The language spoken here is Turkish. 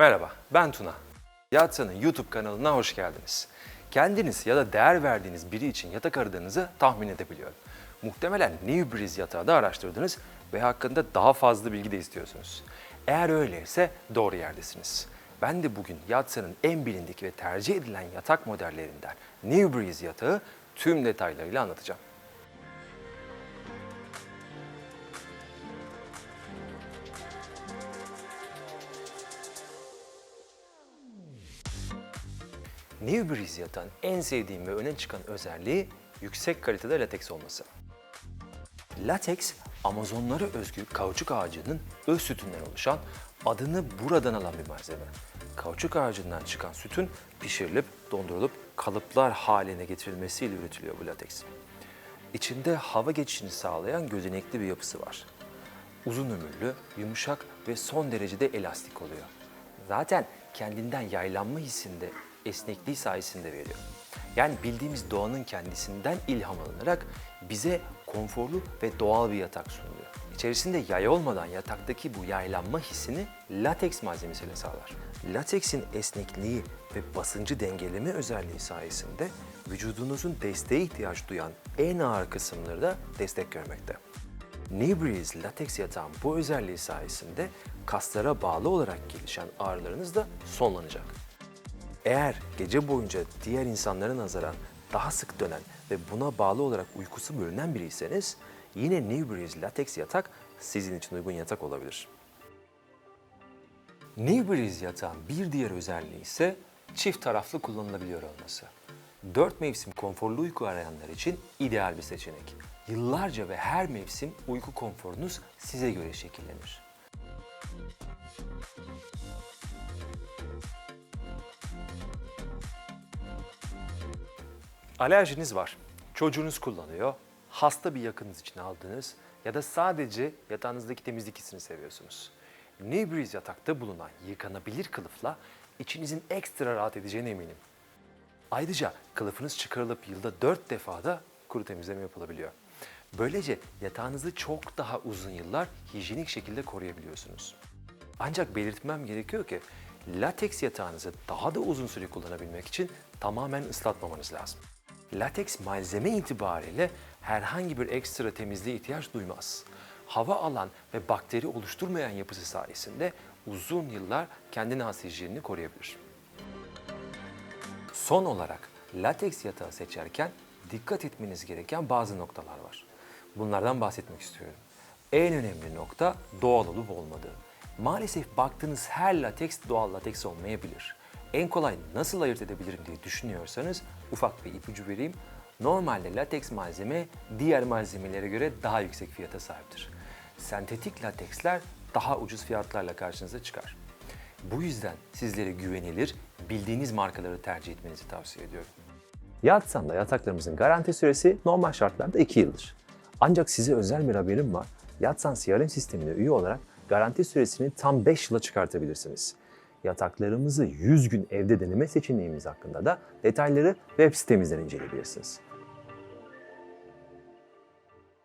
Merhaba, ben Tuna. Yatsa'nın YouTube kanalına hoş geldiniz. Kendiniz ya da değer verdiğiniz biri için yatak aradığınızı tahmin edebiliyorum. Muhtemelen New Breeze yatağı da araştırdınız ve hakkında daha fazla bilgi de istiyorsunuz. Eğer öyleyse doğru yerdesiniz. Ben de bugün Yatsa'nın en bilindik ve tercih edilen yatak modellerinden New Breeze yatağı tüm detaylarıyla anlatacağım. New Breeze yatağın en sevdiğim ve öne çıkan özelliği yüksek kalitede lateks olması. Lateks, Amazonlara özgü kauçuk ağacının öz sütünden oluşan, adını buradan alan bir malzeme. Kauçuk ağacından çıkan sütün pişirilip, dondurulup kalıplar haline getirilmesiyle üretiliyor bu lateks. İçinde hava geçişini sağlayan gözenekli bir yapısı var. Uzun ömürlü, yumuşak ve son derecede elastik oluyor. Zaten kendinden yaylanma hissinde esnekliği sayesinde veriyor. Yani bildiğimiz doğanın kendisinden ilham alınarak bize konforlu ve doğal bir yatak sunuluyor. İçerisinde yay olmadan yataktaki bu yaylanma hissini lateks malzemesiyle sağlar. Lateksin esnekliği ve basıncı dengeleme özelliği sayesinde vücudunuzun desteğe ihtiyaç duyan en ağır kısımları da destek görmekte. Knee Breeze lateks yatağın bu özelliği sayesinde kaslara bağlı olarak gelişen ağrılarınız da sonlanacak. Eğer gece boyunca diğer insanlara nazaran daha sık dönen ve buna bağlı olarak uykusu bölünen biriyseniz yine New Breeze lateks yatak sizin için uygun yatak olabilir. New Breeze yatağın bir diğer özelliği ise çift taraflı kullanılabiliyor olması. Dört mevsim konforlu uyku arayanlar için ideal bir seçenek. Yıllarca ve her mevsim uyku konforunuz size göre şekillenir. Alerjiniz var. Çocuğunuz kullanıyor. Hasta bir yakınınız için aldınız ya da sadece yatağınızdaki temizlik hissini seviyorsunuz. New Breeze yatakta bulunan yıkanabilir kılıfla içinizin ekstra rahat edeceğine eminim. Ayrıca kılıfınız çıkarılıp yılda 4 defa da kuru temizleme yapılabiliyor. Böylece yatağınızı çok daha uzun yıllar hijyenik şekilde koruyabiliyorsunuz. Ancak belirtmem gerekiyor ki lateks yatağınızı daha da uzun süre kullanabilmek için tamamen ıslatmamanız lazım. Lateks malzeme itibariyle herhangi bir ekstra temizliğe ihtiyaç duymaz. Hava alan ve bakteri oluşturmayan yapısı sayesinde uzun yıllar kendine has hijyenini koruyabilir. Son olarak lateks yatağı seçerken dikkat etmeniz gereken bazı noktalar var. Bunlardan bahsetmek istiyorum. En önemli nokta doğal olup olmadığı. Maalesef baktığınız her lateks doğal lateks olmayabilir. En kolay nasıl ayırt edebilirim diye düşünüyorsanız ufak bir ipucu vereyim. Normalde lateks malzeme diğer malzemelere göre daha yüksek fiyata sahiptir. Sentetik lateksler daha ucuz fiyatlarla karşınıza çıkar. Bu yüzden sizlere güvenilir, bildiğiniz markaları tercih etmenizi tavsiye ediyorum. Yatsan'da yataklarımızın garanti süresi normal şartlarda 2 yıldır. Ancak size özel bir haberim var. Yatsan CRM sistemine üye olarak garanti süresini tam 5 yıla çıkartabilirsiniz. Yataklarımızı 100 gün evde deneme seçeneğimiz hakkında da detayları web sitemizden inceleyebilirsiniz.